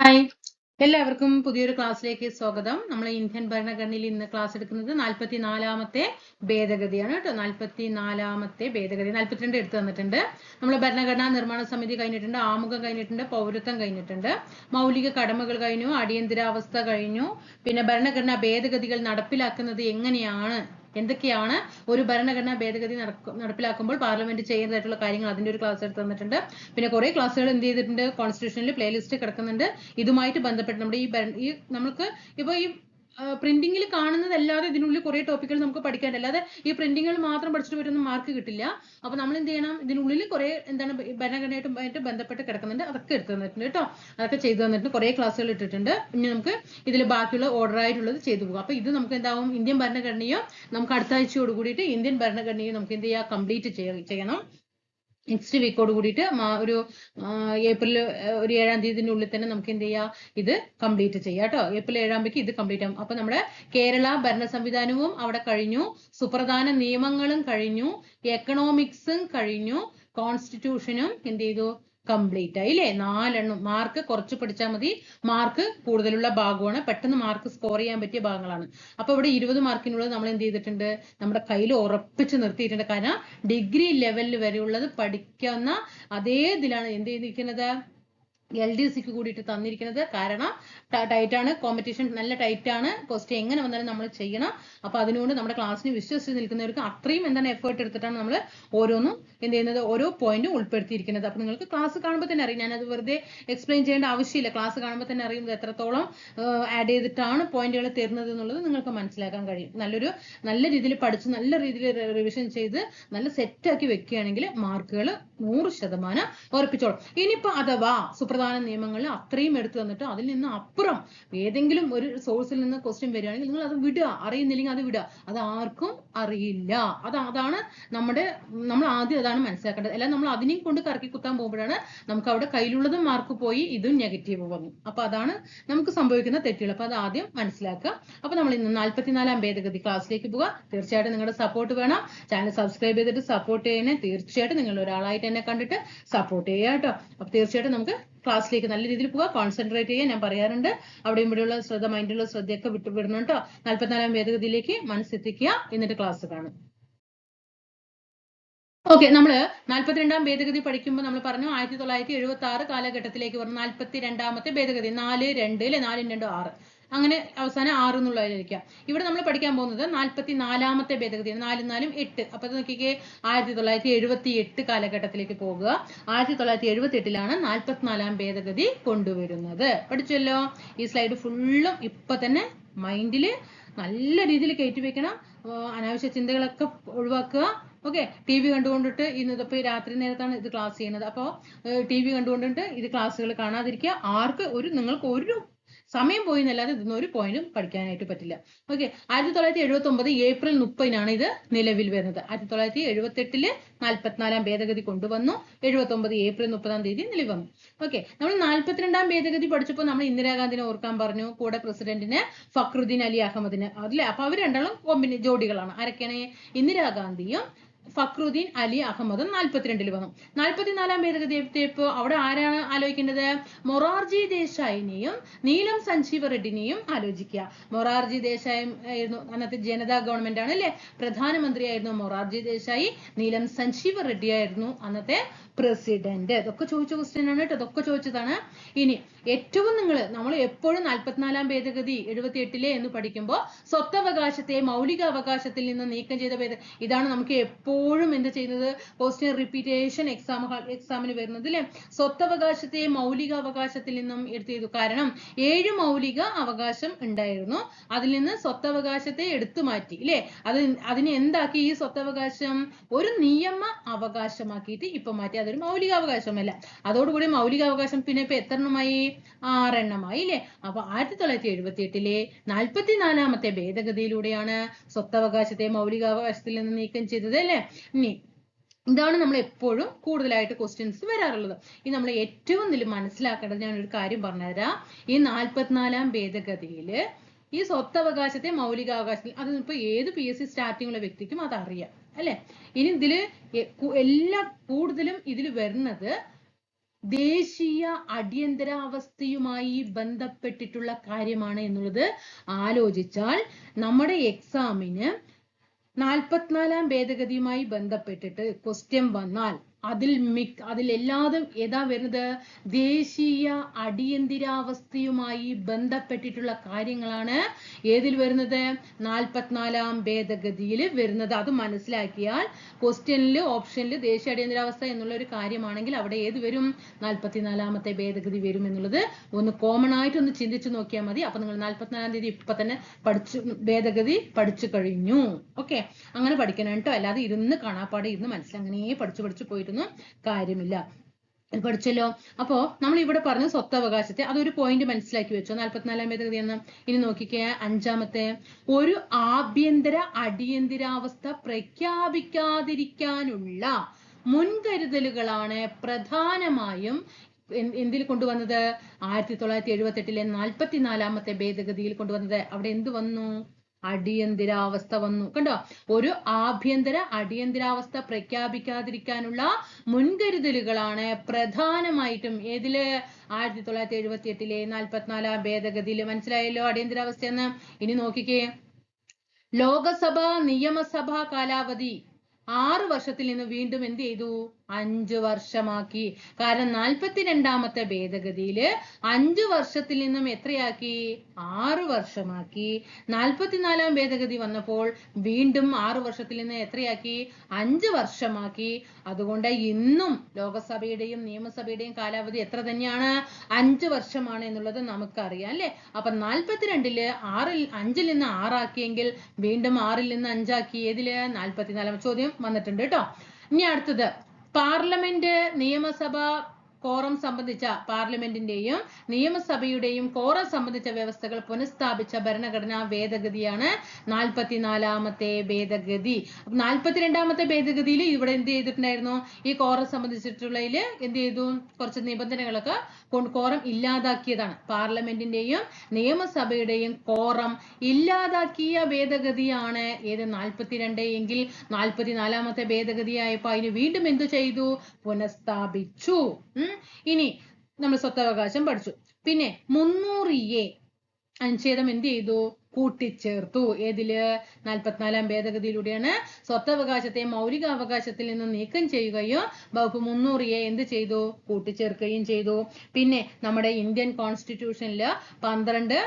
Hi എല്ലാവർക്കും പുതിയൊരു ക്ലാസ്സിലേക്ക് സ്വാഗതം. നമ്മൾ ഇന്ത്യൻ ഭരണഘടനയിൽ ഇന്ന് ക്ലാസ് എടുക്കുന്നത് നാൽപ്പത്തി നാലാമത്തെ ഭേദഗതിയാണ് കേട്ടോ. നാൽപ്പത്തി നാലാമത്തെ ഭേദഗതി. നാൽപ്പത്തിരണ്ട് എടുത്തു തന്നിട്ടുണ്ട്. നമ്മൾ ഭരണഘടനാ നിർമ്മാണ സമിതി കഴിഞ്ഞിട്ടുണ്ട് ആമുഖം കഴിഞ്ഞിട്ടുണ്ട് പൗരത്വം കഴിഞ്ഞിട്ടുണ്ട്. മൗലിക കടമകൾ കഴിഞ്ഞു അടിയന്തരാവസ്ഥ കഴിഞ്ഞു. പിന്നെ ഭരണഘടനാ ഭേദഗതികൾ നടപ്പിലാക്കുന്നത് എങ്ങനെയാണ്? എന്തൊക്കെയാണ് ഒരു ഭരണഘടനാ ഭേദഗതി നടപ്പിലാക്കുമ്പോൾ പാർലമെന്റ് ചെയ്യുന്നതായിട്ടുള്ള കാര്യങ്ങൾ അതിന്റെ ഒരു ക്ലാസ് എടുത്ത് തന്നിട്ടുണ്ട്. പിന്നെ കുറെ ക്ലാസ്സുകൾ എന്ത് ചെയ്തിട്ടുണ്ട്? കോൺസ്റ്റിറ്റ്യൂഷനിൽ പ്ലേലിസ്റ്റ് കിടക്കുന്നുണ്ട്. ഇതുമായിട്ട് ബന്ധപ്പെട്ട് നമ്മുടെ ഈ ഈ നമുക്ക് ഇപ്പൊ ഈ പ്രിന്റിങ്ങിൽ കാണുന്നതല്ലാതെ ഇതിനുള്ളിൽ കുറെ ടോപ്പിക്കുകൾ നമുക്ക് പഠിക്കാനുണ്ട്. അല്ലാതെ ഈ പ്രിന്റിങ്ങുകൾ മാത്രം പഠിച്ചിട്ട് വരുന്ന മാർക്ക് കിട്ടില്ല. അപ്പൊ നമ്മൾ എന്ത് ചെയ്യണം ഇതിനുള്ളിൽ കുറെ എന്താണ് ഭരണഘടനയായിട്ട് ബന്ധപ്പെട്ട് കിടക്കുന്നുണ്ട്. അതൊക്കെ എടുത്തു തന്നിട്ടുണ്ട് കേട്ടോ. അതൊക്കെ ചെയ്തു തന്നിട്ടുണ്ട്. കുറെ ക്ലാസ്സുകൾ ഇട്ടിട്ടുണ്ട്. ഇനി നമുക്ക് ഇതിൽ ബാക്കിയുള്ള ഓർഡർ ആയിട്ടുള്ളത് ചെയ്തു പോകാം. അപ്പൊ ഇത് നമുക്ക് എന്താവും? ഇന്ത്യൻ ഭരണഘടനയോ നമുക്ക് അടുത്ത ആഴ്ചയോട് കൂടിയിട്ട് ഇന്ത്യൻ ഭരണഘടനയും നമുക്ക് എന്ത് ചെയ്യാം കംപ്ലീറ്റ് ചെയ്യണം. നെക്സ്റ്റ് വീക്കോട് കൂടിയിട്ട് ഒരു ഏപ്രിൽ ഒരു ഏഴാം തീയതിന്റെ ഉള്ളിൽ തന്നെ നമുക്ക് എന്ത് ചെയ്യാം? ഇത് കംപ്ലീറ്റ് ചെയ്യാം കേട്ടോ. ഏപ്രിൽ ഏഴാം തീയതിക്ക് ഇത് കംപ്ലീറ്റ് ആകും അപ്പൊ നമ്മുടെ കേരള ഭരണ സംവിധാനവും അവിടെ കഴിഞ്ഞു. സുപ്രധാന നിയമങ്ങളും കഴിഞ്ഞു. എക്കണോമിക്സും കഴിഞ്ഞു. കോൺസ്റ്റിറ്റ്യൂഷനും എന്ത് ചെയ്തു? കംപ്ലീറ്റ് ആയി ഇല്ലേ? നാലെണ്ണം മാർക്ക് കുറച്ച് പഠിച്ചാൽ മതി. മാർക്ക് കൂടുതലുള്ള ഭാഗമാണ്. പെട്ടെന്ന് മാർക്ക് സ്കോർ ചെയ്യാൻ പറ്റിയ ഭാഗങ്ങളാണ്. അപ്പൊ ഇവിടെ ഇരുപത് മാർക്കിനുള്ളത് നമ്മൾ എന്ത് ചെയ്തിട്ടുണ്ട്? നമ്മുടെ കയ്യിൽ ഉറപ്പിച്ച് നിർത്തിയിട്ടുണ്ട്. കാരണം ഡിഗ്രി ലെവലിൽ വരെയുള്ളത് പഠിക്കുന്ന അതേ ഇതിലാണ് എന്ത് ചെയ്തിരിക്കുന്നത്? എൽ ഡി സിക്ക് കൂടിയിട്ട് തന്നിരിക്കുന്നത്. കാരണം ടൈറ്റ് ആണ് കോമ്പറ്റീഷൻ നല്ല ടൈറ്റ് ആണ് ക്വസ്റ്റ്യൻ എങ്ങനെ വന്നാലും നമ്മൾ ചെയ്യണം. അപ്പൊ അതിനുകൊണ്ട് നമ്മുടെ ക്ലാസ്സിന് വിശ്വസിച്ച് നിൽക്കുന്നവർക്ക് അത്രയും എന്താണ് എഫേർട്ട് എടുത്തിട്ടാണ് നമ്മൾ ഓരോന്നും എന്ത് ചെയ്യുന്നത് ഓരോ പോയിന്റും ഉൾപ്പെടുത്തിയിരിക്കുന്നത്. അപ്പൊ നിങ്ങൾക്ക് ക്ലാസ് കാണുമ്പോൾ തന്നെ അറിയാം. ഞാനത് വെറുതെ എക്സ്പ്ലെയിൻ ചെയ്യേണ്ട ആവശ്യമില്ല. ക്ലാസ് കാണുമ്പോൾ തന്നെ അറിയുന്നത് എത്രത്തോളം ആഡ് ചെയ്തിട്ടാണ് പോയിന്റുകൾ തരുന്നത് എന്നുള്ളത് നിങ്ങൾക്ക് മനസ്സിലാക്കാൻ കഴിയും. നല്ലൊരു നല്ല രീതിയിൽ പഠിച്ച് നല്ല രീതിയിൽ റിവിഷൻ ചെയ്ത് നല്ല സെറ്റാക്കി വെക്കുകയാണെങ്കിൽ മാർക്കുകൾ നൂറ് ശതമാനം ഉറപ്പിച്ചോളും. ഇനിയിപ്പോ അഥവാ സുപ്രധാന നിയമങ്ങൾ അത്രയും എടുത്തു തന്നിട്ട് അതിൽ നിന്ന് അപ്പുറം ഏതെങ്കിലും ഒരു സോഴ്സിൽ നിന്ന് ക്വസ്റ്റ്യൻ വരികയാണെങ്കിൽ നിങ്ങൾ അത് വിടുക. അറിയുന്നില്ലെങ്കിൽ അത് വിടുക. അത് ആർക്കും അറിയില്ല. അത് അതാണ് നമ്മുടെ നമ്മൾ ആദ്യം അതാണ് മനസ്സിലാക്കേണ്ടത്. അല്ല നമ്മൾ അതിനെയും കൊണ്ട് കറക്കി കുത്താൻ പോകുമ്പോഴാണ് നമുക്ക് അവിടെ കയ്യിലുള്ളതും മാർക്ക് പോയി ഇതും നെഗറ്റീവ് വന്നു. അപ്പൊ അതാണ് നമുക്ക് സംഭവിക്കുന്ന തെറ്റുകൾ. അപ്പൊ അത് ആദ്യം മനസ്സിലാക്കുക. അപ്പൊ നമ്മൾ ഇന്ന് നാല്പത്തിനാലാം ഭേദഗതി ക്ലാസ്സിലേക്ക് പോവുക തീർച്ചയായിട്ടും നിങ്ങളുടെ സപ്പോർട്ട് വേണം. ചാനൽ സബ്സ്ക്രൈബ് ചെയ്തിട്ട് സപ്പോർട്ട് ചെയ്യണേ. തീർച്ചയായിട്ടും നിങ്ങൾ ഒരാളായിട്ട് എന്നെ കണ്ടിട്ട് സപ്പോർട്ട് ചെയ്യാട്ടോ കേട്ടോ. അപ്പൊ തീർച്ചയായിട്ടും നമുക്ക് ക്ലാസ്സിലേക്ക് നല്ല രീതിയിൽ പോവുക കോൺസെൻട്രേറ്റ് ചെയ്യുക ഞാൻ പറയാറുണ്ട്. അവിടെ ഇവിടെയുള്ള ശ്രദ്ധ മൈൻഡിലുള്ള ശ്രദ്ധയൊക്കെ വിട്ടു വിടണം കേട്ടോ നാല്പത്തിനാലാം ഭേദഗതിയിലേക്ക് മനസ്സെത്തിക്കുക എന്നിട്ട് ക്ലാസ് കാണും. ഓക്കെ നമ്മൾ നാൽപ്പത്തിരണ്ടാം ഭേദഗതി പഠിക്കുമ്പോൾ നമ്മൾ പറഞ്ഞു ആയിരത്തി തൊള്ളായിരത്തി എഴുപത്തി ആറ് കാലഘട്ടത്തിലേക്ക് വന്നു നാല്പത്തി രണ്ടാമത്തെ ഭേദഗതി നാല് രണ്ട് അല്ലെ നാലും രണ്ടും ആറ്. അങ്ങനെ അവസാനം ആറ് എന്നുള്ളതിലിരിക്കാം ഇവിടെ നമ്മൾ പഠിക്കാൻ പോകുന്നത് നാല്പത്തി നാലാമത്തെ ഭേദഗതിയാണ്. നാലും നാലും എട്ട്. അപ്പൊ ഇത് നോക്കിക്കേ ആയിരത്തി തൊള്ളായിരത്തി എഴുപത്തി എട്ട് കാലഘട്ടത്തിലേക്ക് പോകുക. ആയിരത്തി തൊള്ളായിരത്തി എഴുപത്തി എട്ടിലാണ് നാൽപ്പത്തിനാലാം ഭേദഗതി കൊണ്ടുവരുന്നത്. പഠിച്ചല്ലോ? ഈ സ്ലൈഡ് ഫുള്ളും ഇപ്പൊ തന്നെ മൈൻഡിൽ നല്ല രീതിയിൽ കയറ്റി വെക്കണം. അനാവശ്യ ചിന്തകളൊക്കെ ഒഴിവാക്കുക. ഓക്കെ? ടി വി കണ്ടുകൊണ്ടിട്ട് ഇന്ന് രാത്രി നേരത്താണ് ഇത് ക്ലാസ് ചെയ്യുന്നത്. അപ്പോൾ ടി വി കണ്ടുകൊണ്ടിട്ട് ഇത് ക്ലാസ്സുകൾ കാണാതിരിക്കുക. ആർക്ക്? ഒരു നിങ്ങൾക്ക് ഒരു സമയം പോയി എന്നല്ലാതെ ഇതൊന്നും ഒരു പോയിന്റും പഠിക്കാനായിട്ട് പറ്റില്ല. ഓക്കെ ആയിരത്തി തൊള്ളായിരത്തി എഴുപത്തി ഒമ്പത് ഏപ്രിൽ മുപ്പതിനാണ് ഇത് നിലവിൽ വരുന്നത്. ആയിരത്തി തൊള്ളായിരത്തി എഴുപത്തി എട്ടിൽ നാൽപ്പത്തിനാലാം ഭേദഗതി കൊണ്ടുവന്നു. എഴുപത്തി ഒമ്പത് ഏപ്രിൽ മുപ്പതാം തീയതി നിലവിൽ വന്നു. ഓക്കെ നമ്മൾ നാൽപ്പത്തിരണ്ടാം ഭേദഗതി പഠിച്ചപ്പോൾ നമ്മൾ ഇന്ദിരാഗാന്ധിനെ ഓർക്കാൻ പറഞ്ഞു കൂടെ പ്രസിഡന്റിന് ഫക്രുദ്ദീൻ അലി അഹമ്മദിന്. അതിലെ അപ്പൊ അവർ രണ്ടാളും കോമ്പിനി ജോഡികളാണ്. ആരൊക്കെയാണ്? ഇന്ദിരാഗാന്ധിയും ഫക്രുദ്ദീൻ അലി അഹമ്മദ് നാൽപ്പത്തിരണ്ടിൽ വന്നു. നാൽപ്പത്തിനാലാം ഭേദഗതി എത്തിയപ്പോ അവിടെ ആരാണ് ആലോചിക്കേണ്ടത്? മൊറാർജി ദേശായിനെയും നീലം സഞ്ജീവ റെഡ്ഡിനെയും ആലോചിക്കുക. മൊറാർജി ദേശായി ആയിരുന്നു അന്നത്തെ ജനതാ ഗവൺമെന്റ് ആണ് അല്ലെ? പ്രധാനമന്ത്രിയായിരുന്നു മൊറാർജി ദേശായി നീലം സഞ്ജീവ റെഡ്ഡി ആയിരുന്നു അന്നത്തെ പ്രസിഡന്റ്. ഇതൊക്കെ ചോദിച്ച ക്വസ്റ്റ്യൻ ആണ് കേട്ടോ. ഇതൊക്കെ ചോദിച്ചതാണ്. ഇനി ഏറ്റവും നിങ്ങൾ നമ്മൾ എപ്പോഴും നാൽപ്പത്തിനാലാം ഭേദഗതി എഴുപത്തി എട്ടിലെ എന്ന് പഠിക്കുമ്പോൾ സ്വത്തവകാശത്തെ മൗലിക അവകാശത്തിൽ നിന്ന് നീക്കം ചെയ്ത ഭേദ ഇതാണ് നമുക്ക് എപ്പോഴും എന്ത് ചെയ്യുന്നത്? ക്വസ്റ്റ്യൻ റിപ്പീറ്റേഷൻ എക്സാം എക്സാമിന് വരുന്നത് അല്ലെ സ്വത്തവകാശത്തെ മൗലിക അവകാശത്തിൽ നിന്നും എടുത്തു ചെയ്തു കാരണം ഏഴ് മൗലിക അവകാശം ഉണ്ടായിരുന്നു. അതിൽ നിന്ന് സ്വത്തവകാശത്തെ എടുത്തു മാറ്റി അല്ലെ അത് അതിനെ എന്താക്കി? ഈ സ്വത്തവകാശം ഒരു നിയമ അവകാശമാക്കിയിട്ട് ഇപ്പൊ മാറ്റി. അതൊരു മൗലിക അവകാശമല്ല. അതോടുകൂടി മൗലിക അവകാശം പിന്നെ ഇപ്പൊ എത്ര എണ്ണമായി ആറെണ്ണമായി അല്ലെ അപ്പൊ ആയിരത്തി തൊള്ളായിരത്തി എഴുപത്തി എട്ടിലെ നാൽപ്പത്തിനാലാമത്തെ ഭേദഗതിയിലൂടെയാണ് സ്വത്തവകാശത്തെ മൗലികാവകാശത്തിൽ നിന്ന് നീക്കം ചെയ്തത് അല്ലെ ഇനി ഇതാണ് നമ്മൾ എപ്പോഴും കൂടുതലായിട്ട് ക്വസ്റ്റ്യൻസ് വരാറുള്ളത്. ഇനി നമ്മൾ ഏറ്റവും ഇതിൽ മനസ്സിലാക്കേണ്ടത് ഞാൻ ഒരു കാര്യം പറഞ്ഞുതരാം. ഈ നാൽപ്പത്തിനാലാം ഭേദഗതിയിൽ ഈ സ്വത്തവകാശത്തെ മൗലികാവകാശത്തിൽ അത് ഇപ്പൊ ഏത് പി എസ് സി സ്റ്റാർട്ടിങ്ങുള്ള വ്യക്തിക്കും അത് അറിയാം അല്ലെ? ഇനി കു- എല്ലാ കൂടുതലും ഇതിൽ വരുന്നത് ദേശീയ അടിയന്തരാവസ്ഥയുമായി ബന്ധപ്പെട്ടിട്ടുള്ള കാര്യമാണ് എന്നുള്ളത് ആലോചിച്ചാൽ നമ്മുടെ എക്സാമിന് നാൽപ്പത്തിനാലാം ഭേദഗതിയുമായി ബന്ധപ്പെട്ടിട്ട് ക്വസ്റ്റ്യൻ വന്നാൽ അതിൽ മിക്ക അതിലെല്ലാതും ഏതാ വരുന്നത്? ദേശീയ അടിയന്തിരാവസ്ഥയുമായി ബന്ധപ്പെട്ടിട്ടുള്ള കാര്യങ്ങളാണ് ഏതിൽ വരുന്നത്? നാൽപ്പത്തിനാലാം ഭേദഗതിയിൽ വരുന്നത്. അത് മനസ്സിലാക്കിയാൽ ക്വസ്റ്റ്യനിൽ ഓപ്ഷനിൽ ദേശീയ അടിയന്തരാവസ്ഥ എന്നുള്ള ഒരു കാര്യമാണെങ്കിൽ അവിടെ ഏത് വരും? നാൽപ്പത്തിനാലാമത്തെ ഭേദഗതി വരും എന്നുള്ളത് ഒന്ന് കോമൺ ആയിട്ട് ഒന്ന് ചിന്തിച്ചു നോക്കിയാൽ മതി. അപ്പൊ നിങ്ങൾ നാൽപ്പത്തിനാലാം തീയതി ഇപ്പൊ തന്നെ പഠിച്ചു ഭേദഗതി പഠിച്ചു കഴിഞ്ഞു. ഓക്കെ അങ്ങനെ പഠിക്കണം കേട്ടോ. അല്ലാതെ ഇരുന്ന് കാണാപ്പാടെ ഇരുന്ന് മനസ്സിൽ അങ്ങനെ പഠിച്ചു പഠിച്ചു പോയിരുന്നു കാര്യമില്ല. പഠിച്ചല്ലോ? അപ്പോ നമ്മൾ ഇവിടെ പറഞ്ഞ സ്വത്തവകാശത്തെ അതൊരു പോയിന്റ് മനസ്സിലാക്കി വെച്ചോ? നാൽപ്പത്തിനാലാം ഭേദഗതി എന്ന് ഇനി നോക്കിക്കേ അഞ്ചാമത്തെ. ഒരു ആഭ്യന്തര അടിയന്തരാവസ്ഥ പ്രഖ്യാപിക്കാതിരിക്കാനുള്ള മുൻകരുതലുകളാണ് പ്രധാനമായും എന്തിൽ കൊണ്ടുവന്നത്? ആയിരത്തി തൊള്ളായിരത്തി എഴുപത്തെട്ടിലെ നാൽപ്പത്തിനാലാമത്തെ ഭേദഗതിയിൽ കൊണ്ടുവന്നത്. അവിടെ എന്ത് വന്നു? അടിയന്തരാവസ്ഥ വന്നു. കണ്ടോ? ഒരു ആഭ്യന്തര അടിയന്തരാവസ്ഥ പ്രഖ്യാപിക്കാതിരിക്കാനുള്ള മുൻകരുതലുകളാണ് പ്രധാനമായിട്ടും ഏതിൽ? ആയിരത്തി തൊള്ളായിരത്തി എഴുപത്തി എട്ടിലെ നാൽപ്പത്തിനാലാം ഭേദഗതിയിൽ മനസ്സിലായല്ലോ അടിയന്തരാവസ്ഥ എന്ന്? ഇനി നോക്കിക്കേ. ലോകസഭ നിയമസഭാ കാലാവധി ആറ് വർഷത്തിൽ നിന്ന് വീണ്ടും എന്ത് ചെയ്തു? അഞ്ച് വർഷമാക്കി. കാരണം നാൽപ്പത്തിരണ്ടാമത്തെ ഭേദഗതിയിൽ അഞ്ചു വർഷത്തിൽ നിന്നും എത്രയാക്കി? ആറു വർഷമാക്കി. നാൽപ്പത്തിനാലാം ഭേദഗതി വന്നപ്പോൾ വീണ്ടും ആറു വർഷത്തിൽ നിന്ന് എത്രയാക്കി? അഞ്ചു വർഷമാക്കി. അതുകൊണ്ട് ഇന്നും ലോകസഭയുടെയും നിയമസഭയുടെയും കാലാവധി എത്ര തന്നെയാണ്? അഞ്ചു വർഷമാണ് എന്നുള്ളത് നമുക്കറിയാം അല്ലെ? അപ്പൊ നാൽപ്പത്തിരണ്ടിൽ ആറിൽ അഞ്ചിൽ നിന്ന് ആറാക്കിയെങ്കിൽ വീണ്ടും ആറിൽ നിന്ന് അഞ്ചാക്കി. ഏതിൽ? നാൽപ്പത്തിനാലാം ചോദ്യം വന്നിട്ടുണ്ട് കേട്ടോ. ഇനി അടുത്തത്. പാർലമെന്റ് നിയമസഭ കോറം സംബന്ധിച്ച പാർലമെന്റിന്റെയും നിയമസഭയുടെയും കോറം സംബന്ധിച്ച വ്യവസ്ഥകൾ പുനഃസ്ഥാപിച്ച ഭരണഘടനാ ഭേദഗതിയാണ് നാൽപ്പത്തിനാലാമത്തെ ഭേദഗതി. നാൽപ്പത്തിരണ്ടാമത്തെ ഭേദഗതിയിൽ ഇവിടെ എന്ത് ചെയ്തിട്ടുണ്ടായിരുന്നു? ഈ കോറം സംബന്ധിച്ചിട്ടുള്ളതിൽ എന്ത് ചെയ്തു? കുറച്ച് നിബന്ധനകളൊക്കെ കോറം ഇല്ലാതാക്കിയതാണ്. പാർലമെന്റിന്റെയും നിയമസഭയുടെയും കോറം ഇല്ലാതാക്കിയ ഭേദഗതിയാണ് ഏത്? നാൽപ്പത്തിരണ്ട് എങ്കിൽ നാൽപ്പത്തിനാലാമത്തെ ഭേദഗതിയായപ്പോ അതിന് വീണ്ടും എന്തു ചെയ്തു? പുനഃസ്ഥാപിച്ചു. ഇനി നമ്മൾ സ്വത്തവകാശം പഠിച്ചു. പിന്നെ മുന്നൂറ് എ അനുച്ഛേദം എന്ത് ചെയ്തു? കൂട്ടിച്ചേർത്തു. ഏതിൽ? നാൽപ്പത്തിനാലാം ഭേദഗതിയിലൂടെയാണ്. സ്വത്തവകാശത്തെ മൗലിക അവകാശത്തിൽ നിന്ന് നീക്കം ചെയ്യുകയും വകുപ്പ് മുന്നൂറ് എ എന്ത് ചെയ്തു? കൂട്ടിച്ചേർക്കുകയും ചെയ്തു. പിന്നെ നമ്മുടെ ഇന്ത്യൻ കോൺസ്റ്റിറ്റ്യൂഷനിൽ പന്ത്രണ്ട്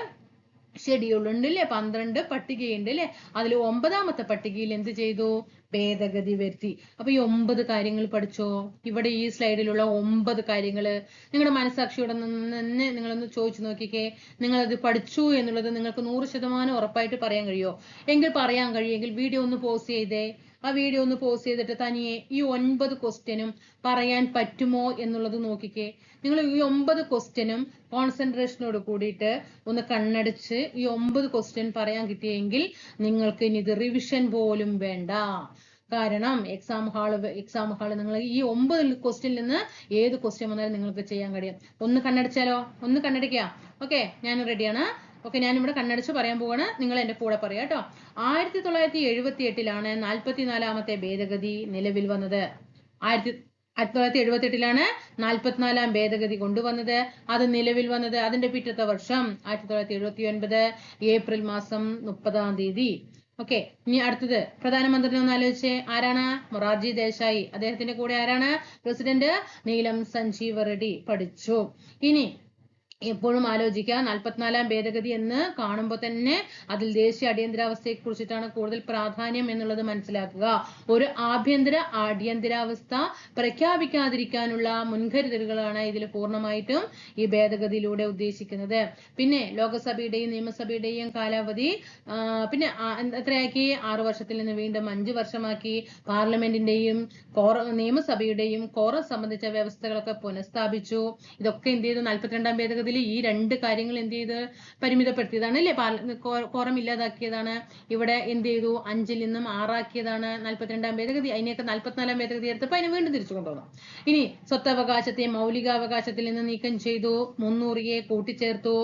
ഷെഡ്യൂൾ ഉണ്ട് അല്ലേ പന്ത്രണ്ട് പട്ടികയുണ്ട് അല്ലേ അതിൽ ഒമ്പതാമത്തെ പട്ടികയിൽ എന്ത് ചെയ്തു? ഭേദഗതി വരുത്തി. അപ്പൊ ഈ ഒമ്പത് കാര്യങ്ങൾ പഠിച്ചോ? ഇവിടെ ഈ സ്ലൈഡിലുള്ള ഒമ്പത് കാര്യങ്ങൾ നിങ്ങളുടെ മനസ്സാക്ഷിയോടെ നിന്ന് നിങ്ങളൊന്ന് ചോദിച്ചു നോക്കിക്കേ. നിങ്ങൾ അത് പഠിച്ചു എന്നുള്ളത് നിങ്ങൾക്ക് നൂറ് ശതമാനം ഉറപ്പായിട്ട് പറയാൻ കഴിയുമോ? എങ്കിൽ പറയാൻ കഴിയുമെങ്കിൽ വീഡിയോ ഒന്ന് പോസ് ചെയ്തേ. ആ വീഡിയോ ഒന്ന് പോസ് ചെയ്തിട്ട് തനിയെ ഈ ഒൻപത് ക്വസ്റ്റ്യനും പറയാൻ പറ്റുമോ എന്നുള്ളത് നോക്കിക്കേ. നിങ്ങൾ ഈ ഒമ്പത് ക്വസ്റ്റ്യനും കോൺസെൻട്രേഷനോട് കൂടിയിട്ട് ഒന്ന് കണ്ണടിച്ച് ഈ ഒമ്പത് ക്വസ്റ്റ്യൻ പറയാൻ കിട്ടിയെങ്കിൽ നിങ്ങൾക്ക് ഇനി ഇത് റിവിഷൻ പോലും വേണ്ട. കാരണം എക്സാം ഹാൾ എക്സാം ഹാൾ നിങ്ങൾ ഈ ഒമ്പത് ക്വസ്റ്റ്യനിൽ നിന്ന് ഏത് ക്വസ്റ്റ്യൻ വന്നാലും നിങ്ങൾക്ക് ചെയ്യാൻ കഴിയും. ഒന്ന് കണ്ണടിച്ചാലോ? ഒന്ന് കണ്ണടിക്കുക ഓക്കെ ഞാൻ റെഡിയാണ് ഓക്കെ ഞാൻ ഇവിടെ കണ്ണടച്ച് പറയാൻ പോവാണ്. നിങ്ങൾ എന്റെ കൂടെ പറയാം കേട്ടോ. ആയിരത്തി തൊള്ളായിരത്തി എഴുപത്തി എട്ടിലാണ് നാൽപ്പത്തിനാലാമത്തെ ഭേദഗതി നിലവിൽ വന്നത്. ആയിരത്തി ആയിരത്തി തൊള്ളായിരത്തി എഴുപത്തി എട്ടിലാണ് നാൽപ്പത്തിനാലാം ഭേദഗതി കൊണ്ടുവന്നത്. അത് നിലവിൽ വന്നത് അതിന്റെ പിറ്റത്തെ വർഷം ആയിരത്തി തൊള്ളായിരത്തി എഴുപത്തി ഒൻപത് ഏപ്രിൽ മാസം മുപ്പതാം തീയതി. ഓക്കെ ഇനി അടുത്തത്. പ്രധാനമന്ത്രി ഒന്ന് ആലോചിച്ചേ. ആരാണ്? മൊറാർജി ദേശായി. അദ്ദേഹത്തിന്റെ കൂടെ ആരാണ്? പ്രസിഡന്റ് നീലം സഞ്ജീവ റെഡ്ഡി പഠിച്ചു. ഇനി എപ്പോഴും ആലോചിക്കുക. നാൽപ്പത്തിനാലാം ഭേദഗതി എന്ന് കാണുമ്പോൾ തന്നെ അതിൽ ദേശീയ അടിയന്തരാവസ്ഥയെ കുറിച്ചിട്ടാണ് കൂടുതൽ പ്രാധാന്യം എന്നുള്ളത് മനസ്സിലാക്കുക. ഒരു ആഭ്യന്തര അടിയന്തരാവസ്ഥ പ്രഖ്യാപിക്കാതിരിക്കാനുള്ള മുൻകരുതലുകളാണ് ഇതിൽ പൂർണമായിട്ടും ഈ ഭേദഗതിയിലൂടെ ഉദ്ദേശിക്കുന്നത്. പിന്നെ ലോകസഭയുടെയും നിയമസഭയുടെയും കാലാവധി പിന്നെ എത്രയാക്കി? ആറു വർഷത്തിൽ നിന്ന് വീണ്ടും അഞ്ചു വർഷമാക്കി. പാർലമെന്റിന്റെയും കോറ നിയമസഭയുടെയും കോറ സംബന്ധിച്ച വ്യവസ്ഥകളൊക്കെ പുനഃസ്ഥാപിച്ചു. ഇതൊക്കെ എന്ത് ചെയ്തു? നാൽപ്പത്തിരണ്ടാം ഭേദഗതിയിൽ ഈ രണ്ട് കാര്യങ്ങൾ എന്ത് ചെയ്ത് പരിമിതപ്പെടുത്തിയതാണ് അല്ലേ? കോറം ഇല്ലാതാക്കിയതാണ്. ഇവിടെ എന്ത് ചെയ്തു? അഞ്ചിൽ നിന്നും ആറാക്കിയതാണ് നാൽപ്പത്തിരണ്ടാം ഭേദഗതി. അതിനെയൊക്കെ നാൽപ്പത്തിനാലാം ഭേദഗതി എടുത്തപ്പോൾ അതിനെ വീണ്ടും തിരിച്ചു കൊണ്ടുവന്നു. ഇനി സ്വത്തവകാശത്തെ മൗലികാവകാശത്തിൽ നിന്ന് നീക്കം ചെയ്തു. മുന്നൂറിയെ കൂട്ടിച്ചേർത്തു.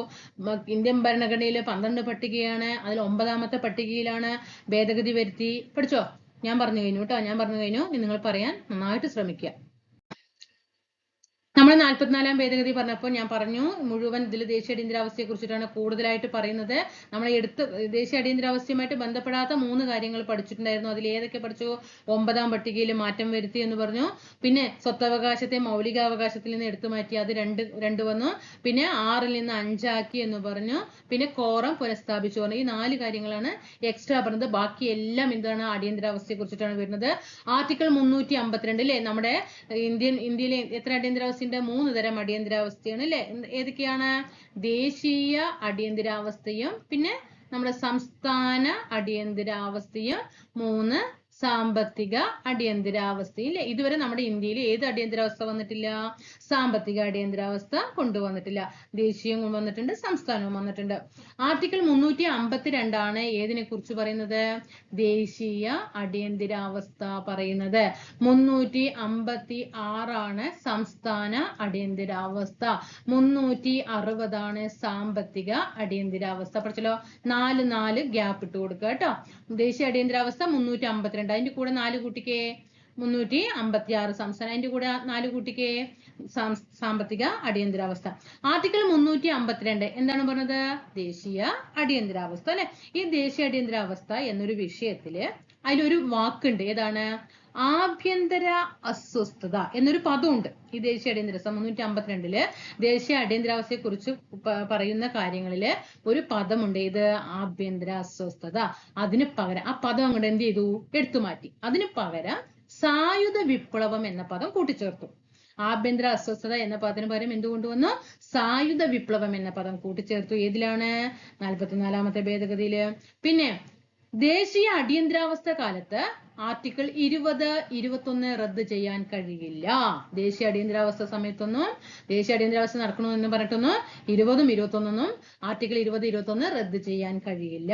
ഇന്ത്യൻ ഭരണഘടനയിലെ പന്ത്രണ്ട് പട്ടികയാണ്. അതിൽ ഒമ്പതാമത്തെ പട്ടികയിലാണ് ഭേദഗതി വരുത്തി. പഠിച്ചോ? ഞാൻ പറഞ്ഞു കഴിഞ്ഞു കേട്ടോ. ഞാൻ പറഞ്ഞു കഴിഞ്ഞു. നിങ്ങൾ പറയാൻ നന്നായിട്ട് ശ്രമിക്കുക. നമ്മൾ നാൽപ്പത്തിനാലാം ഭേദഗതി പറഞ്ഞപ്പോൾ ഞാൻ പറഞ്ഞു മുഴുവൻ ഇതിൽ ദേശീയ അടിയന്തരാവസ്ഥയെ കുറിച്ചിട്ടാണ് കൂടുതലായിട്ട് പറയുന്നത്. നമ്മൾ എടുത്ത് ദേശീയ അടിയന്തരാവസ്ഥയുമായിട്ട് ബന്ധപ്പെടാത്ത മൂന്ന് കാര്യങ്ങൾ പഠിച്ചിട്ടുണ്ടായിരുന്നു. അതിൽ ഏതൊക്കെ പഠിച്ചു? ഒമ്പതാം പട്ടികയിൽ മാറ്റം വരുത്തി എന്ന് പറഞ്ഞു. പിന്നെ സ്വത്തവകാശത്തെ മൗലികാവകാശത്തിൽ നിന്ന് എടുത്തു മാറ്റി അത് രണ്ട് രണ്ട് വന്നു. പിന്നെ ആറിൽ നിന്ന് അഞ്ചാക്കി എന്ന് പറഞ്ഞു. പിന്നെ കോറം പുനഃസ്ഥാപിച്ചു പറഞ്ഞു. ഈ നാല് കാര്യങ്ങളാണ് എക്സ്ട്രാ പറഞ്ഞത്. ബാക്കി എല്ലാം എന്താണ് അടിയന്തരാവസ്ഥയെ കുറിച്ചിട്ടാണ് വരുന്നത്. ആർട്ടിക്കിൾ മുന്നൂറ്റി അമ്പത്തിരണ്ട് അല്ലേ നമ്മുടെ ഇന്ത്യൻ ഇന്ത്യയിലെ എത്ര അടിയന്തരാവസ്ഥയുണ്ട് മൂന്ന് തരം അടിയന്തരാവസ്ഥയാണ് അല്ലെ ഏതൊക്കെയാണ്? ദേശീയ അടിയന്തരാവസ്ഥയും പിന്നെ നമ്മുടെ സംസ്ഥാന അടിയന്തരാവസ്ഥയും മൂന്ന് സാമ്പത്തിക അടിയന്തരാവസ്ഥയും അല്ലെ ഇതുവരെ നമ്മുടെ ഇന്ത്യയിൽ ഏത് അടിയന്തരാവസ്ഥ വന്നിട്ടില്ല? സാമ്പത്തിക അടിയന്തരാവസ്ഥ കൊണ്ടുവന്നിട്ടില്ല. ദേശീയവും വന്നിട്ടുണ്ട് സംസ്ഥാനവും വന്നിട്ടുണ്ട്. ആർട്ടിക്കിൾ മുന്നൂറ്റി അമ്പത്തിരണ്ടാണ് ഏതിനെ കുറിച്ച് പറയുന്നത്? ദേശീയ അടിയന്തരാവസ്ഥ പറയുന്നത്. മുന്നൂറ്റി അമ്പത്തി ആറാണ് സംസ്ഥാന അടിയന്തരാവസ്ഥ. മുന്നൂറ്റി അറുപതാണ് സാമ്പത്തിക അടിയന്തരാവസ്ഥ. പഠിച്ചല്ലോ നാല് നാല് ഗ്യാപ്പ് ഇട്ട് കൊടുക്കുക കേട്ടോ. ദേശീയ അടിയന്തരാവസ്ഥ മുന്നൂറ്റി അമ്പത്തിരണ്ട് അതിന്റെ കൂടെ നാല് കൂട്ടിക്കേ. മുന്നൂറ്റി അമ്പത്തി ആറ് സംസ്ഥാനം. അതിന്റെ കൂടെ നാല് കൂട്ടിക്ക് സാമ്പത്തിക അടിയന്തരാവസ്ഥ. ആർട്ടിക്കിൾ മുന്നൂറ്റി അമ്പത്തിരണ്ട്. എന്താണ് പറഞ്ഞത്? ദേശീയ അടിയന്തരാവസ്ഥ അല്ലെ? ഈ ദേശീയ അടിയന്തരാവസ്ഥ എന്നൊരു വിഷയത്തിൽ അതിലൊരു വാക്കുണ്ട്. ഏതാണ്? ആഭ്യന്തര അസ്വസ്ഥത എന്നൊരു പദമുണ്ട്. ഈ ദേശീയ അടിയന്തരാവസ്ഥ മുന്നൂറ്റി അമ്പത്തിരണ്ടിൽ ദേശീയ അടിയന്തരാവസ്ഥയെ കുറിച്ച് പറയുന്ന കാര്യങ്ങളിൽ ഒരു പദമുണ്ട്. ഇത് ആഭ്യന്തര അസ്വസ്ഥത. അതിന് പകരം ആ പദം അങ്ങോട്ട് എന്ത് ചെയ്തു? എടുത്തു മാറ്റി. അതിന് പകരം സായുധ വിപ്ലവം എന്ന പദം കൂട്ടിച്ചേർത്തു. ആഭ്യന്തര അസ്വസ്ഥത എന്ന പദത്തിന് പകരം എന്ത് കൊണ്ടുവന്നു സായുധ വിപ്ലവം എന്ന പദം കൂട്ടിച്ചേർത്തു. ഏതിലാണ്? നാൽപ്പത്തിനാലാമത്തെ ഭേദഗതിയിൽ. പിന്നെ ദേശീയ അടിയന്തരാവസ്ഥ കാലത്ത് ആർട്ടിക്കിൾ ഇരുപത് ഇരുപത്തൊന്ന് റദ്ദ് ചെയ്യാൻ കഴിയില്ല. ദേശീയ അടിയന്തരാവസ്ഥ സമയത്തൊന്നും ദേശീയ അടിയന്തരാവസ്ഥ നടക്കണമെന്ന് പറഞ്ഞിട്ടൊന്നും ഇരുപതും ഇരുപത്തൊന്നൊന്നും ആർട്ടിക്കിൾ ഇരുപത് ഇരുപത്തൊന്ന് റദ്ദ് ചെയ്യാൻ കഴിയില്ല.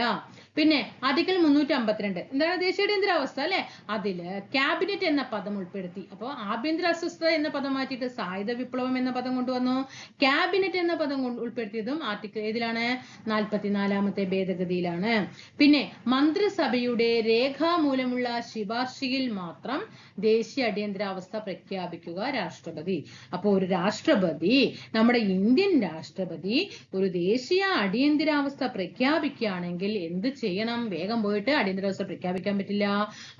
പിന്നെ ആർട്ടിക്കിൾ മുന്നൂറ്റി അമ്പത്തിരണ്ട് എന്താണ് ദേശീയ അടിയന്തരാവസ്ഥ അല്ലെ? അതിൽ ക്യാബിനറ്റ് എന്ന പദം ഉൾപ്പെടുത്തി. അപ്പോൾ ആഭ്യന്തര അസ്വസ്ഥത എന്ന പദം മാറ്റിയിട്ട് സായുധ വിപ്ലവം എന്ന പദം കൊണ്ടുവന്നു. ക്യാബിനറ്റ് എന്ന പദം ഉൾപ്പെടുത്തിയതും ആർട്ടിക്കിൾ ഏതിലാണ്? നാൽപ്പത്തിനാലാമത്തെ ഭേദഗതിയിലാണ്. പിന്നെ മന്ത്രിസഭയുടെ രേഖാമൂലമുള്ള ശിപാർശയിൽ മാത്രം ദേശീയ അടിയന്തരാവസ്ഥ പ്രഖ്യാപിക്കുക രാഷ്ട്രപതി. അപ്പോൾ ഒരു രാഷ്ട്രപതി നമ്മുടെ ഇന്ത്യൻ രാഷ്ട്രപതി ഒരു ദേശീയ അടിയന്തരാവസ്ഥ പ്രഖ്യാപിക്കുകയാണെങ്കിൽ എന്ത് ചെയ്യണം? വേഗം പോയിട്ട് അടിയന്തരാവസ്ഥ പ്രഖ്യാപിക്കാൻ പറ്റില്ല.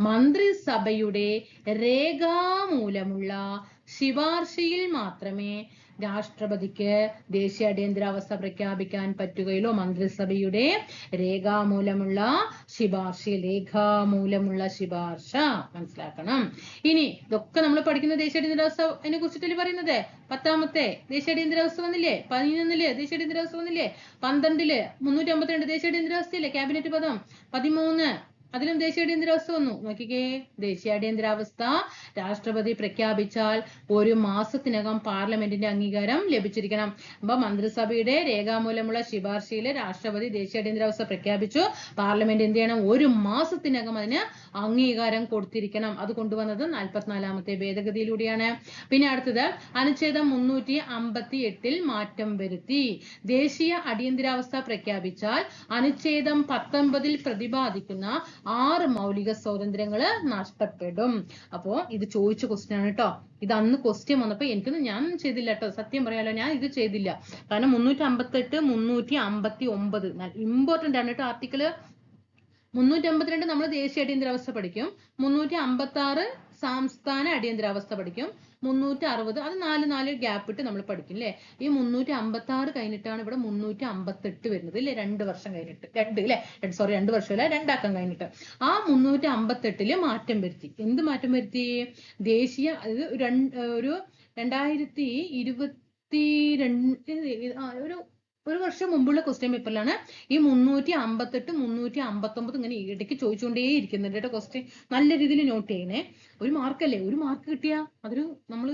മന്ത്രിസഭയുടെ രേഖാമൂലമുള്ള ശിപാർശയിൽ മാത്രമേ രാഷ്ട്രപതിക്ക് ദേശീയ അടിയന്തരാവസ്ഥ പ്രഖ്യാപിക്കാൻ പറ്റുകയുള്ളൂ. മന്ത്രിസഭയുടെ രേഖാമൂലമുള്ള ശിപാർശ രേഖാമൂലമുള്ള ശിപാർശ. മനസ്സിലാക്കണം? ഇനി ഇതൊക്കെ നമ്മൾ പഠിക്കുന്ന ദേശീയ അടിയന്തരാവസ്ഥ അതിനെ കുറിച്ചിട്ടല്ലേ പറയുന്നത്? പത്താമത്തെ ദേശീയ അടിയന്തരാവസ്ഥ വന്നില്ലേ? പതിനൊന്നിൽ ദേശീയ അടിയന്തരാവസ്ഥ വന്നില്ലേ? പന്ത്രണ്ടിൽ മുന്നൂറ്റി അമ്പത്തിരണ്ട് ദേശീയ അടിയന്തരാവസ്ഥയില്ലേ? ക്യാബിനറ്റ് പദം. പതിമൂന്ന് അതിലും ദേശീയ അടിയന്തരാവസ്ഥ വന്നു. നോക്കിക്കേ ദേശീയ അടിയന്തരാവസ്ഥ രാഷ്ട്രപതി പ്രഖ്യാപിച്ചാൽ ഒരു മാസത്തിനകം പാർലമെന്റിന്റെ അംഗീകാരം ലഭിച്ചിരിക്കണം. അപ്പൊ മന്ത്രിസഭയുടെ രേഖാമൂലമുള്ള ശിപാർശയിൽ രാഷ്ട്രപതി ദേശീയ അടിയന്തരാവസ്ഥ പ്രഖ്യാപിച്ചു. പാർലമെന്റ് എന്ത് ചെയ്യണം? ഒരു മാസത്തിനകം അതിന് അംഗീകാരം കൊടുത്തിരിക്കണം. അത് കൊണ്ടുവന്നത് നാൽപ്പത്തിനാലാമത്തെ ഭേദഗതിയിലൂടെയാണ്. പിന്നെ അടുത്തത് അനുച്ഛേദം മുന്നൂറ്റി അമ്പത്തി എട്ടിൽ മാറ്റം വരുത്തി. ദേശീയ അടിയന്തരാവസ്ഥ പ്രഖ്യാപിച്ചാൽ അനുച്ഛേദം പത്തൊമ്പതിൽ പ്രതിപാദിക്കുന്ന ആറ് മൗലിക സ്വാതന്ത്ര്യങ്ങൾ നഷ്ടപ്പെടും. അപ്പോ ഇത് ചോദിച്ച ക്വസ്റ്റ്യൻ ആണ് കേട്ടോ ഇത് അന്ന് ക്വസ്റ്റ്യൻ വന്നപ്പോ എനിക്കൊന്നും ഞാൻ ചെയ്തില്ല കേട്ടോ സത്യം പറയാലോ ഞാൻ ഇത് ചെയ്തില്ല. കാരണം മുന്നൂറ്റി അമ്പത്തെട്ട് മുന്നൂറ്റി അമ്പത്തി ഒമ്പത് ഇമ്പോർട്ടന്റ് ആണ് കേട്ടോ ആർട്ടിക്കിൾ മുന്നൂറ്റി അമ്പത്തിരണ്ട് നമ്മൾ ദേശീയ അടിയന്തരാവസ്ഥ പഠിക്കും. മുന്നൂറ്റി അമ്പത്തി ആറ് സംസ്ഥാന അടിയന്തരാവസ്ഥ പഠിക്കും. മുന്നൂറ്റി അറുപത് അത് നാല് നാല് ഗ്യാപ്പ് ഇട്ട് നമ്മൾ പഠിക്കും അല്ലേ ഈ മുന്നൂറ്റി അമ്പത്തി ആറ് കഴിഞ്ഞിട്ടാണ് ഇവിടെ മുന്നൂറ്റി അമ്പത്തെട്ട് വരുന്നത് ഇല്ലേ രണ്ട് വർഷം കഴിഞ്ഞിട്ട്. രണ്ട് അല്ലേ സോറി രണ്ട് വർഷം വർഷമല്ല രണ്ടാക്കം കഴിഞ്ഞിട്ട്. ആ മുന്നൂറ്റി അമ്പത്തെട്ടിൽ മാറ്റം വരുത്തി. എന്ത് മാറ്റം വരുത്തി? ദേശീയ അത് രണ്ട് ഒരു രണ്ടായിരത്തി ഇരുപത്തി രണ്ട് ഒരു ഒരു വർഷം മുമ്പുള്ള ക്വസ്റ്റ്യൻ പേപ്പറിലാണ് ഈ മുന്നൂറ്റി അമ്പത്തെട്ട് മുന്നൂറ്റി അമ്പത്തൊമ്പത് ഇങ്ങനെ ഇടയ്ക്ക് ചോദിച്ചുകൊണ്ടേ ഇരിക്കുന്നുണ്ട് കേട്ടോ ക്വസ്റ്റ്യൻ നല്ല രീതിയിൽ നോട്ട് ചെയ്യണേ. ഒരു മാർക്കല്ലേ ഒരു മാർക്ക് കിട്ടിയാ അതൊരു നമ്മൾ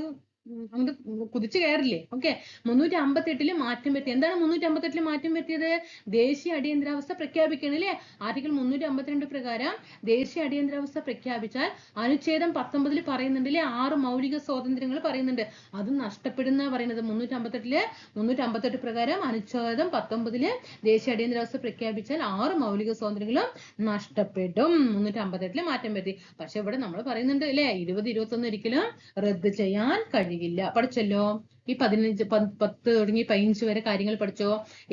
അങ്ങോട്ട് കുതിച്ചു കയറില്ലേ? ഓക്കെ മുന്നൂറ്റി അമ്പത്തെട്ടിൽ മാറ്റം പറ്റി എന്താണ് മുന്നൂറ്റി അമ്പത്തെട്ടിൽ മാറ്റം പറ്റിയത് ദേശീയ അടിയന്തരാവസ്ഥ പ്രഖ്യാപിക്കണം അല്ലേ? ആർട്ടിക്കിൾ മുന്നൂറ്റി അമ്പത്തിരണ്ട് പ്രകാരം ദേശീയ അടിയന്തരാവസ്ഥ പ്രഖ്യാപിച്ചാൽ അനുച്ഛേദം പത്തൊമ്പതിൽ പറയുന്നുണ്ട് അല്ലേ? ആറ് മൗലിക സ്വാതന്ത്ര്യങ്ങൾ പറയുന്നുണ്ട്. അത് നഷ്ടപ്പെടുന്ന പറയുന്നത്. മുന്നൂറ്റി അമ്പത്തെട്ടിൽ മുന്നൂറ്റി അമ്പത്തെട്ട് പ്രകാരം അനുച്ഛേദം പത്തൊമ്പതിൽ ദേശീയ അടിയന്തരാവസ്ഥ പ്രഖ്യാപിച്ചാൽ ആറ് മൗലിക സ്വാതന്ത്ര്യങ്ങളും നഷ്ടപ്പെടും. മുന്നൂറ്റി അമ്പത്തെട്ടിൽ മാറ്റം പറ്റി പക്ഷെ ഇവിടെ നമ്മൾ പറയുന്നുണ്ട് അല്ലേ? ഇരുപത് ഇരുപത്തൊന്ന് ഒരിക്കലും റദ്ദ് ചെയ്യാൻ കഴിയില്ല പഠിച്ചല്ലോ ഈ പതിനഞ്ച് പത്ത് തുടങ്ങി പതിനഞ്ച് വരെ കാര്യങ്ങൾ പഠിച്ചോ?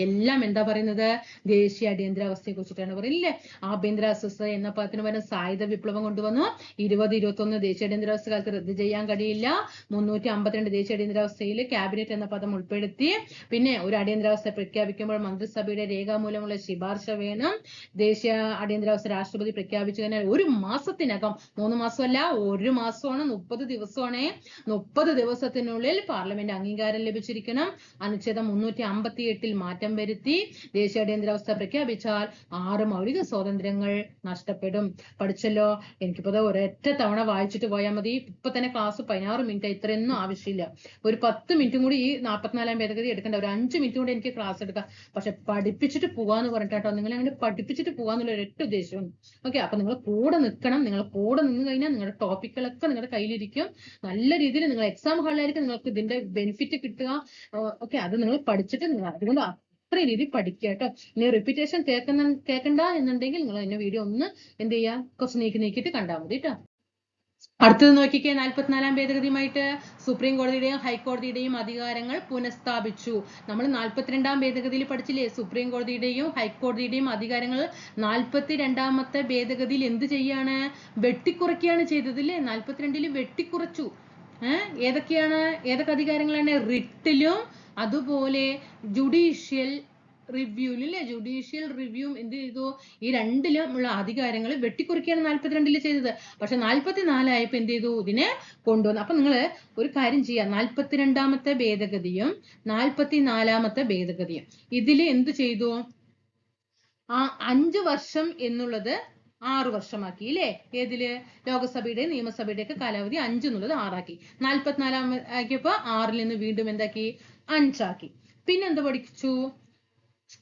എല്ലാം എന്താ പറയുന്നത്? ദേശീയ അടിയന്തരാവസ്ഥയെ കുറിച്ചിട്ടാണ് പറയുന്നത്. ആഭ്യന്തര അസ്വസ്ഥ എന്ന പദത്തിന് പകരം സായുധ വിപ്ലവം കൊണ്ടുവന്നു. ഇരുപത് ഇരുപത്തൊന്ന് ദേശീയ അടിയന്തരാവസ്ഥ കാലത്ത് റദ്ദ് ചെയ്യാൻ കഴിയില്ല. മുന്നൂറ്റി അമ്പത്തിരണ്ട് ദേശീയ അടിയന്തരാവസ്ഥയിൽ ക്യാബിനറ്റ് എന്ന പദം ഉൾപ്പെടുത്തി. പിന്നെ ഒരു അടിയന്തരാവസ്ഥ പ്രഖ്യാപിക്കുമ്പോൾ മന്ത്രിസഭയുടെ രേഖാമൂലമുള്ള ശുപാർശ വേണം. ദേശീയ അടിയന്തരാവസ്ഥ രാഷ്ട്രപതി പ്രഖ്യാപിച്ചു കഴിഞ്ഞാൽ ഒരു മാസത്തിനകം മൂന്ന് മാസമല്ല ഒരു മാസമാണ് മുപ്പത് ദിവസമാണ്. മുപ്പത് ദിവസത്തിനുള്ളിൽ പാർലമെന്റ് അംഗീകാരം ലഭിച്ചിരിക്കണം. അനുച്ഛേദം മുന്നൂറ്റി അമ്പത്തി എട്ടിൽ മാറ്റം വരുത്തി. ദേശീയ അടിയന്തരാവസ്ഥ പ്രഖ്യാപിച്ചാൽ ആറ് മൗലിക സ്വാതന്ത്ര്യങ്ങൾ നഷ്ടപ്പെടും. പഠിച്ചല്ലോ എനിക്കിപ്പോ ഒരൊറ്റ തവണ വായിച്ചിട്ട് പോയാൽ മതി. ഇപ്പൊ തന്നെ ക്ലാസ് പതിനാറ് മിനിറ്റ് ഇത്രയൊന്നും ആവശ്യമില്ല. ഒരു പത്ത് മിനിറ്റും കൂടി ഈ നാൽപ്പത്തിനാലാം ഭേദഗതി എടുക്കേണ്ട. ഒരു അഞ്ച് മിനിറ്റ് കൂടി എനിക്ക് ക്ലാസ് എടുക്കാം. പക്ഷെ പഠിപ്പിച്ചിട്ട് പോവാന്ന് പറഞ്ഞിട്ടോ നിങ്ങൾ അങ്ങനെ പഠിപ്പിച്ചിട്ട് പോവാന്നുള്ള ഒരൊറ്റ ഉദ്ദേശവും ഓക്കെ അപ്പൊ നിങ്ങൾ കൂടെ നിൽക്കണം. നിങ്ങൾ കൂടെ നിന്ന് കഴിഞ്ഞാൽ നിങ്ങളുടെ ടോപ്പിക്കുകളൊക്കെ നിങ്ങളുടെ കയ്യിലിരിക്കും. നല്ല രീതിയിൽ നിങ്ങൾ എക്സാം ഹാളിലായിരിക്കും നിങ്ങൾക്ക് ഇതിന്റെ ബെനിഫിറ്റ് കിട്ടുക. ഓക്കെ അത് നിങ്ങൾ പഠിച്ചിട്ട് നിങ്ങൾ അതുകൊണ്ട് അത്ര രീതി പഠിക്കുക കേട്ടോ. ഇനി റിപ്പീറ്റേഷൻ കേൾക്കുന്ന കേൾക്കണ്ട എന്നുണ്ടെങ്കിൽ നിങ്ങൾ എന്നെ വീഡിയോ ഒന്ന് എന്ത് ചെയ്യാ കുറച്ച് നീക്കി നീക്കിയിട്ട് കണ്ടാൽ മതി കേട്ടോ. അടുത്തത് നോക്കിക്കേ നാൽപ്പത്തിനാലാം ഭേദഗതിയുമായിട്ട് സുപ്രീം കോടതിയുടെയും ഹൈക്കോടതിയുടെയും അധികാരങ്ങൾ പുനഃസ്ഥാപിച്ചു. നമ്മൾ നാൽപ്പത്തിരണ്ടാം ഭേദഗതിയിൽ പഠിച്ചില്ലേ? സുപ്രീം കോടതിയുടെയും ഹൈക്കോടതിയുടെയും അധികാരങ്ങൾ നാൽപ്പത്തി രണ്ടാമത്തെ ഭേദഗതിയിൽ എന്ത് ചെയ്യാണ്? വെട്ടിക്കുറയ്ക്കുകയാണ് ചെയ്തത് അല്ലേ? നാൽപ്പത്തിരണ്ടിൽ വെട്ടിക്കുറച്ചു. ഏതൊക്കെയാണ്? ഏതൊക്കെ അധികാരങ്ങളാണ്? റിട്ടിലും അതുപോലെ ജുഡീഷ്യൽ റിവ്യൂ അല്ലെ ജുഡീഷ്യൽ റിവ്യൂ എന്ത് ചെയ്തു? ഈ രണ്ടിലും ഉള്ള അധികാരങ്ങൾ വെട്ടിക്കുറിക്കുകയാണ് നാൽപ്പത്തിരണ്ടിൽ ചെയ്തത്. പക്ഷെ നാൽപ്പത്തിനാലായപ്പോ എന്ത് ചെയ്തു? ഇതിനെ കൊണ്ടുവന്നു. അപ്പൊ നിങ്ങൾ ഒരു കാര്യം ചെയ്യാം. നാൽപ്പത്തിരണ്ടാമത്തെ ഭേദഗതിയും നാൽപ്പത്തിനാലാമത്തെ ഭേദഗതിയും. ഇതിൽ എന്ത് ചെയ്തു? ആ അഞ്ച് വർഷം എന്നുള്ളത് ആറ് വർഷമാക്കി ഇല്ലേ? ഏതിൽ? ലോകസഭയുടെ നിയമസഭയുടെ ഒക്കെ കാലാവധി അഞ്ച് എന്നുള്ളത് ആറാക്കി. നാൽപ്പത്തിനാലാം ആക്കിയപ്പോ ആറിൽ നിന്ന് വീണ്ടും എന്താക്കി? അഞ്ചാക്കി. പിന്നെ എന്ത് പഠിച്ചു?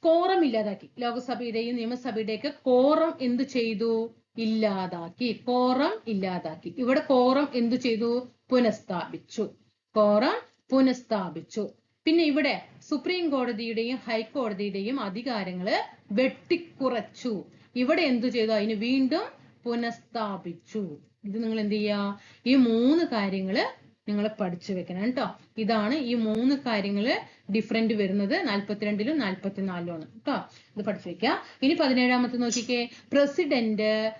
കോറം ഇല്ലാതാക്കി. ലോകസഭയുടെയും നിയമസഭയുടെയൊക്കെ കോറം എന്ത് ചെയ്തു? ഇല്ലാതാക്കി. കോറം ഇല്ലാതാക്കി. ഇവിടെ കോറം എന്തു ചെയ്തു? പുനഃസ്ഥാപിച്ചു. കോറം പുനഃസ്ഥാപിച്ചു. പിന്നെ ഇവിടെ സുപ്രീം കോടതിയുടെയും ഹൈക്കോടതിയുടെയും അധികാരങ്ങൾ വെട്ടിക്കുറച്ചു. ഇവിടെ എന്തു ചെയ്തു? അതിന് വീണ്ടും പുനഃസ്ഥാപിച്ചു. ഇത് നിങ്ങൾ എന്ത് ചെയ്യാ ഈ മൂന്ന് കാര്യങ്ങൾ നിങ്ങൾ പഠിച്ചു വെക്കണം കേട്ടോ. ഇതാണ് ഈ മൂന്ന് കാര്യങ്ങൾ ഡിഫറെന്റ് വരുന്നത്. നാൽപ്പത്തിരണ്ടിലും നാൽപ്പത്തിനാലിലും ആണ് കേട്ടോ. ഇത് പഠിച്ചു വെക്കുക. ഇനി പതിനേഴാമത്തെ നോക്കിക്കേ. പ്രസിഡന്റ്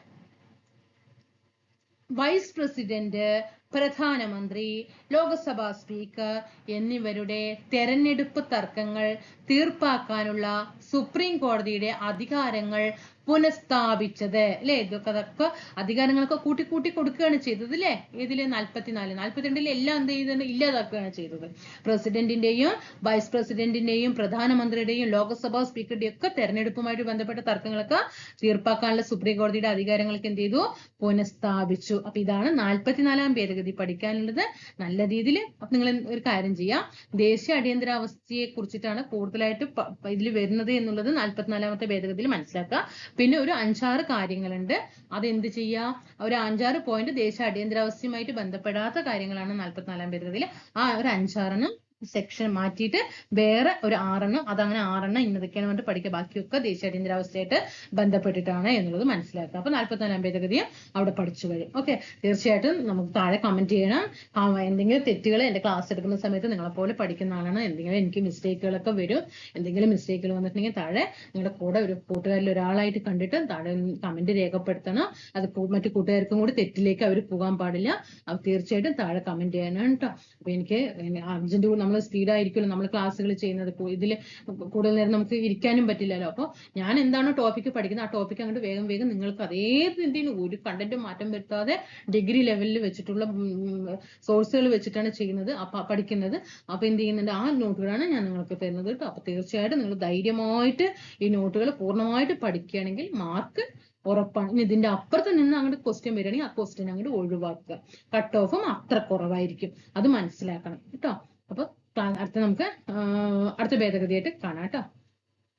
വൈസ് പ്രസിഡന്റ് പ്രധാനമന്ത്രി ലോക്സഭാ സ്പീക്കർ എന്നിവരുടെ തെരഞ്ഞെടുപ്പ് തർക്കങ്ങൾ തീർപ്പാക്കാനുള്ള സുപ്രീം കോടതിയുടെ അധികാരങ്ങൾ പുനഃസ്ഥാപിച്ചത്. അല്ലെ ഇതൊക്കെ അതൊക്കെ അധികാരങ്ങളൊക്കെ കൂട്ടി കൂട്ടി കൊടുക്കുകയാണ് ചെയ്തത് അല്ലെ ഇതിൽ നാൽപ്പത്തിനാല് നാൽപ്പത്തിരണ്ടിൽ എല്ലാം എന്ത് ചെയ്തിട്ടുണ്ട് ഇല്ലാതാക്കുകയാണ് ചെയ്തത്. പ്രസിഡന്റിന്റെയും വൈസ് പ്രസിഡന്റിന്റെയും പ്രധാനമന്ത്രിയുടെയും ലോക്സഭാ സ്പീക്കറുടെയും ഒക്കെ തെരഞ്ഞെടുപ്പുമായിട്ട് ബന്ധപ്പെട്ട തർക്കങ്ങളൊക്കെ തീർപ്പാക്കാനുള്ള സുപ്രീം കോടതിയുടെ അധികാരങ്ങൾക്ക് എന്ത് ചെയ്തു? പുനഃസ്ഥാപിച്ചു. അപ്പൊ ഇതാണ് നാൽപ്പത്തിനാലാം ഭേദഗതി. പഠിക്കാനുള്ളത് നല്ല രീതിയിൽ നിങ്ങൾ ഒരു കാര്യം ചെയ്യാം. ദേശീയ അടിയന്തരാവസ്ഥയെ കുറിച്ചിട്ടാണ് കൂടുതലായിട്ട് ഇതിൽ വരുന്നത് എന്നുള്ളത് നാൽപ്പത്തിനാലാമത്തെ ഭേദഗതിയിൽ മനസ്സിലാക്കുക. പിന്നെ ഒരു അഞ്ചാറ് കാര്യങ്ങളുണ്ട്. അത് എന്ത് ചെയ്യാം? ഒരു അഞ്ചാറ് പോയിന്റ് ദേശീയ അടിയന്തരാവസ്ഥയുമായിട്ട് ബന്ധപ്പെടാത്ത കാര്യങ്ങളാണ് നാൽപ്പത്തിനാലാം ഭേദഗതിയിൽ ആ ഒരു അഞ്ചാറെണ്ണം സെക്ഷൻ മാറ്റിയിട്ട് വേറെ ഒരു ആറെണ്ണം അതങ്ങനെ ആറെണ്ണം ഇന്നതൊക്കെയാണ് പറഞ്ഞിട്ട് പഠിക്കുക ബാക്കിയൊക്കെ ദേശീയ അടിയന്തരാവസ്ഥയായിട്ട് ബന്ധപ്പെട്ടിട്ടാണ് എന്നുള്ളത് മനസ്സിലാക്കുക. അപ്പൊ നാൽപ്പത്തിനാലാം ഭേദഗതിയും അവിടെ പഠിച്ചു കഴിയും ഓക്കെ തീർച്ചയായിട്ടും നമുക്ക് താഴെ കമന്റ് ചെയ്യണം. എന്തെങ്കിലും തെറ്റുകൾ എന്റെ ക്ലാസ് എടുക്കുന്ന സമയത്ത് നിങ്ങളെ പോലെ പഠിക്കുന്ന ആളാണ്. എന്തെങ്കിലും എനിക്ക് മിസ്റ്റേക്കുകളൊക്കെ വരും. എന്തെങ്കിലും മിസ്റ്റേക്കുകൾ വന്നിട്ടുണ്ടെങ്കിൽ താഴെ നിങ്ങളുടെ കൂടെ ഒരു കൂട്ടുകാരിൽ ഒരാളായിട്ട് കണ്ടിട്ട് താഴെ കമന്റ് രേഖപ്പെടുത്തണം. അത് മറ്റു കൂട്ടുകാർക്കും കൂടി തെറ്റിലേക്ക് അവർ പോകാൻ പാടില്ല. അപ്പൊ തീർച്ചയായിട്ടും താഴെ കമന്റ് ചെയ്യണം കേട്ടോ. അപ്പൊ എനിക്ക് അർജന്റ് നമ്മൾ സ്പീഡ് സ്പീഡായിരിക്കുമല്ലോ നമ്മൾ ക്ലാസ്സുകൾ ചെയ്യുന്നത്. ഇതിൽ കൂടുതൽ നേരം നമുക്ക് ഇരിക്കാനും പറ്റില്ലല്ലോ. അപ്പോൾ ഞാൻ എന്താണോ ടോപ്പിക്ക് പഠിക്കുന്നത്? ആ ടോപ്പിക്ക് അങ്ങോട്ട് വേഗം വേഗം നിങ്ങൾക്ക് അതേ ഇതിന് ഒരു കണ്ടന്റ് മാറ്റം വരുത്താതെ ഡിഗ്രി ലെവലിൽ വെച്ചിട്ടുള്ള സോഴ്സുകൾ വെച്ചിട്ടാണ് ചെയ്യുന്നത് പഠിക്കുന്നത്. അപ്പൊ എന്ത് ചെയ്യുന്നുണ്ട്? ആ നോട്ടുകളാണ് ഞാൻ നിങ്ങൾക്ക് തരുന്നത് കേട്ടോ. അപ്പൊ തീർച്ചയായിട്ടും നിങ്ങൾ ധൈര്യമായിട്ട് ഈ നോട്ടുകൾ പൂർണമായിട്ട് പഠിക്കുകയാണെങ്കിൽ മാർക്ക് ഉറപ്പാണ്. ഇനി ഇതിന്റെ അപ്പുറത്ത് നിന്ന് അങ്ങോട്ട് ക്വസ്റ്റ്യൻ വരികയാണെങ്കിൽ ആ ക്വസ്റ്റ്യൻ അങ്ങോട്ട് ഒഴിവാക്കുക. കട്ട് ഓഫും അത്ര കുറവായിരിക്കും. അത് മനസ്സിലാക്കണം കേട്ടോ. അപ്പൊ ക്ലാ- അടുത്ത നമുക്ക് അടുത്ത ഭേദഗതിയായിട്ട് കാണാം കേട്ടോ.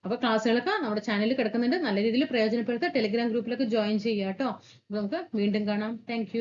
അപ്പൊ ക്ലാസ്സുകളൊക്കെ നമ്മുടെ ചാനലിൽ കിടക്കുന്നുണ്ട്. നല്ല രീതിയിൽ പ്രയോജനപ്പെടുത്തുക ടെലിഗ്രാം ഗ്രൂപ്പിലൊക്കെ ജോയിൻ ചെയ്യാം കേട്ടോ. നമുക്ക് വീണ്ടും കാണാം. താങ്ക്